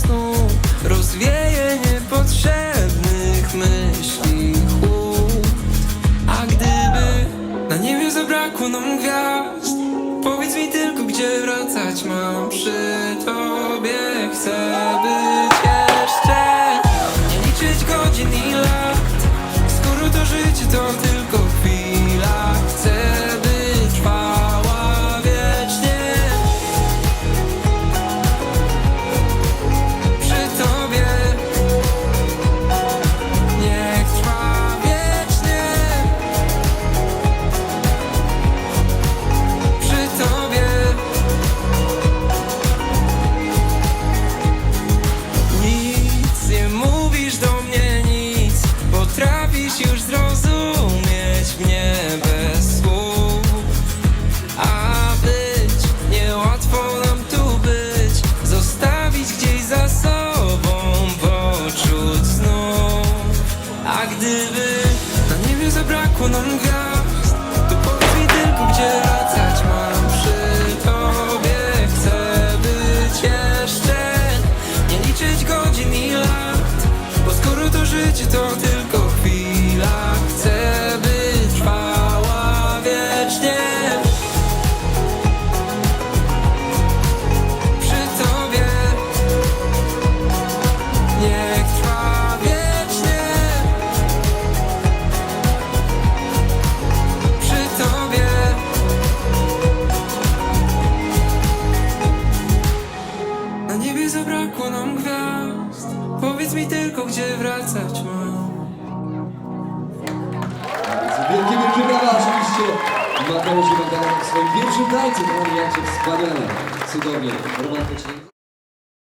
snu Rozwieje niepotrzebnych myśli. Chłód A gdyby na niebie zabrakło nam gwiazd Powiedz mi tylko, gdzie wracać mam Przy tobie. Chcę być jeszcze Nie liczyć godzin i lat. Skoro to życie to tylko ciebie zabrakło no nam gwiazd To powiedz mi tylko, gdzie wracać mam. Przy tobie chcę być jeszcze Nie liczyć godzin i lat Bo skoro to życie, to tylko zabrakło nam gwiazd. Powiedz mi tylko, gdzie wracać mam. Wielkie, wielkie brawa oczywiście. Mateusz i Magdalena w swoim pierwszym tańcu, to jak wspaniale, cudownie, romantycznie.